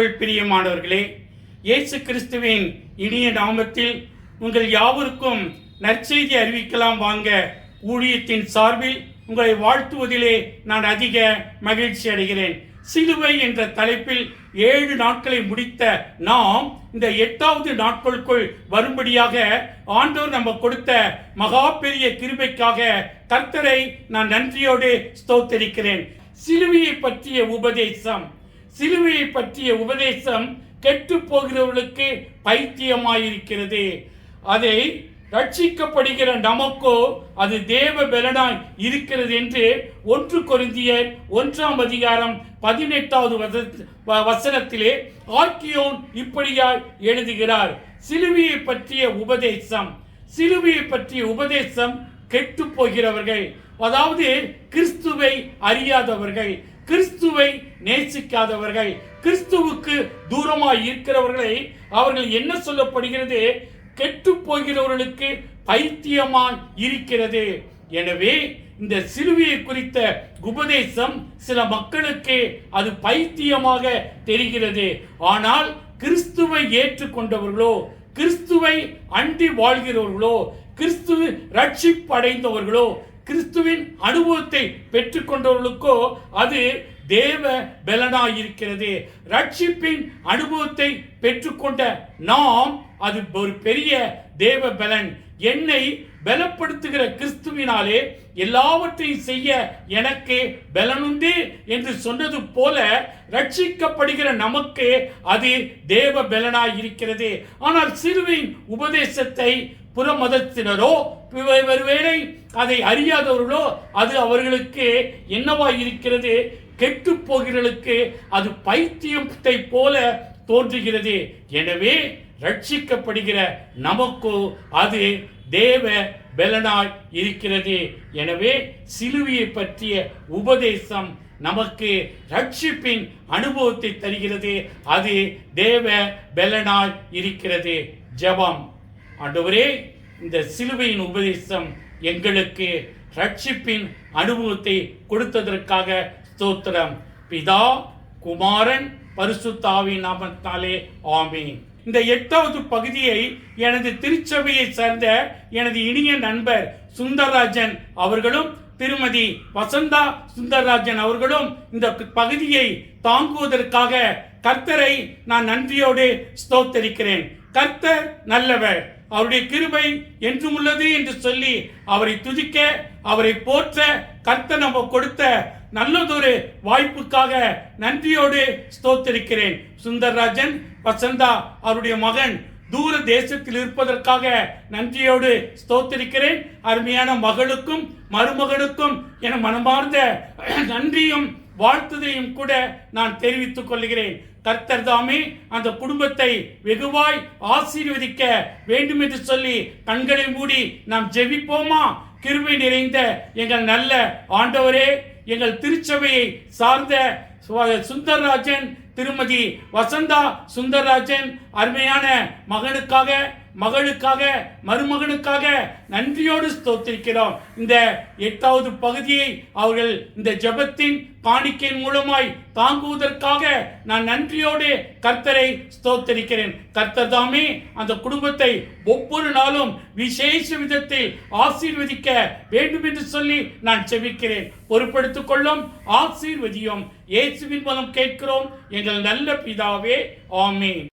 கிறிஸ்துவுக்குள் பிரியமானவர்களே இயேசு கிறிஸ்துவின் இனிய நாமத்தில் உங்கள் யாவருக்கும் நற்செய்தி அறிவிக்கலாம் வாங்க. ஊழியத்தின் சார்பில் உங்களை வாழ்த்துவதிலே நான் அதிக மகிழ்ச்சி அடைகிறேன். சிலுவை என்ற தலைப்பில் ஏழு நாட்களை முடித்த நாம் இந்த எட்டாவது நாட்களுக்குள் வரும்படியாக ஆண்டோர் நம்ம கொடுத்த மகா பெரிய கிருபைக்காக கர்த்தரை நான் நன்றியோடு ஸ்தோத்தரிக்கிறேன். சிலுவையை பற்றிய உபதேசம். சிலுவையை பற்றிய உபதேசம் கெட்டு போகிறவர்களுக்கு பைத்தியமாயிருக்கிறது. அதை ரட்சிக்கப்படுகிற நமக்கோ அது தேவ பலனாய் இருக்கிறது என்று ஒன்று கொருந்தியர் ஒன்றாம் அதிகாரம் பதினெட்டாவது வ- வசனத்திலே ஆக்கியோன் இப்படியாய் எழுதுகிறார். சிலுவையை பற்றிய உபதேசம். சிலுவையை பற்றிய உபதேசம் கெட்டு போகிறவர்கள் அதாவது கிறிஸ்துவை அறியாதவர்கள். கிறிஸ்துவை நேசிக்காதவர்கள் கிறிஸ்துவுக்கு தூரமாய் இருக்கிறவர்களை அவர்கள் என்ன சொல்லப்படுகிறது? கெட்டு போகிறவர்களுக்கு பைத்தியமாய் இருக்கிறது. எனவே இந்த சிலுவையை குறித்த உபதேசம் சில மக்களுக்கு அது பைத்தியமாக தெரிகிறது. ஆனால் கிறிஸ்துவை ஏற்றுக்கொண்டவர்களோ கிறிஸ்துவை அண்டி வாழ்கிறவர்களோ கிறிஸ்துவ ரட்சிப்படைந்தவர்களோ கிறிஸ்துவின் அனுபவத்தை பெற்றுக்கொண்டவர்களுக்கோ அது தேவ பலனாயிருக்கிறது. ரட்சிப்பின் அனுபவத்தை பெற்றுக்கொண்ட நாம் அது ஒரு பெரிய தேவ பலன். என்னை பலப்படுத்துகிற கிறிஸ்துவினாலே எல்லாவற்றையும் செய்ய எனக்கு பலனுண்டு என்று சொன்னது போல ரட்சிக்கப்படுகிற நமக்கு அது தேவ பலனாய் இருக்கிறது ஆனால் சிறுவின் உபதேசத்தை புற மதத்தினரோ ஒருவேளை அதை அறியாதவர்களோ அது அவர்களுக்கு என்னவாய் இருக்கிறது கெட்டு போகிறவர்களுக்கு அது பைத்தியத்தை போல தோன்றுகிறது. எனவே ரட்சிக்கப்படுகிற நமக்கோ அது தேவ பலனாய் இருக்கிறது. எனவே சிலுவையை பற்றிய உபதேசம் நமக்கு ரட்சிப்பின் அனுபவத்தை தருகிறது. அது தேவ பலனாய் இருக்கிறது. ஜெபம். ஆண்டவரே இந்த சிலுவையின் உபதேசம் எங்களுக்கு ரட்சிப்பின் அனுபவத்தை கொடுத்ததற்காக ஸ்தோத்திரம். பிதா குமாரன் பரிசுத்தாவின் நாமத்தாலே ஆமீன். இந்த எட்டாவது பகுதியை எனது திருச்சபையை சேர்ந்த எனது இனிய நண்பர் சுந்தரராஜன் அவர்களும் திருமதி வசந்தா சுந்தரராஜன் அவர்களும் இந்த பகுதியை தாங்குவதற்காக கர்த்தரை நான் நன்றியோடு ஸ்தோத்தரிக்கிறேன். கர்த்தர் நல்லவர். அவருடைய கிருபை என்றும் உள்ளது என்று சொல்லி அவரை துதிக்க அவரை போற்ற கர்த்த நம்ம கொடுத்த நல்லதொரு வாய்ப்புக்காக நன்றியோடு ஸ்தோத்திருக்கிறேன். சுந்தர்ராஜன் வசந்தா அவருடைய மகன் தூர தேசத்தில் இருப்பதற்காக நன்றியோடு ஸ்தோத்திருக்கிறேன். அருமையான மகளுக்கும் மருமகனுக்கும் என மனமார்ந்த நன்றியும் வாழ்த்துதையும் கூட நான் தெரிவித்துக் கொள்கிறேன். கர்த்தர் தாமே அந்த குடும்பத்தை வெகுவாய் ஆசீர்வதிக்க வேண்டும் என்று சொல்லி கண்களை மூடி நாம் ஜெபிப்போமா? கிருமை நிறைந்த எங்கள் நல்ல ஆண்டவரே எங்கள் திருச்சபையை சார்ந்த சுவ- சுந்தர்ராஜன் திருமதி வசந்தா சுந்தர்ராஜன் அருமையான மகனுக்காக மகளுக்காக மருமகனுக்காக நன்றியோடு ஸ்தோத்திருக்கிறோம். இந்த எட்டாவது பகுதியை அவர்கள் இந்த ஜெபத்தின் காணிக்கையின் மூலமாய் தாங்குவதற்காக நான் நன்றியோடு கர்த்தரை ஸ்தோத்தரிக்கிறேன். கர்த்தர் தாமே அந்த குடும்பத்தை ஒவ்வொரு நாளும் விசேஷ விதத்தில் ஆசீர்வதிக்க வேண்டும் என்று சொல்லி நான் செவிக்கிறேன் பொறுப்படுத்திக் கொள்ளும் ஆசீர்வதியும் இயேசுவின் மூலம் கேட்கிறோம். எங்கள் நல்ல பிதாவே ஆமீன்.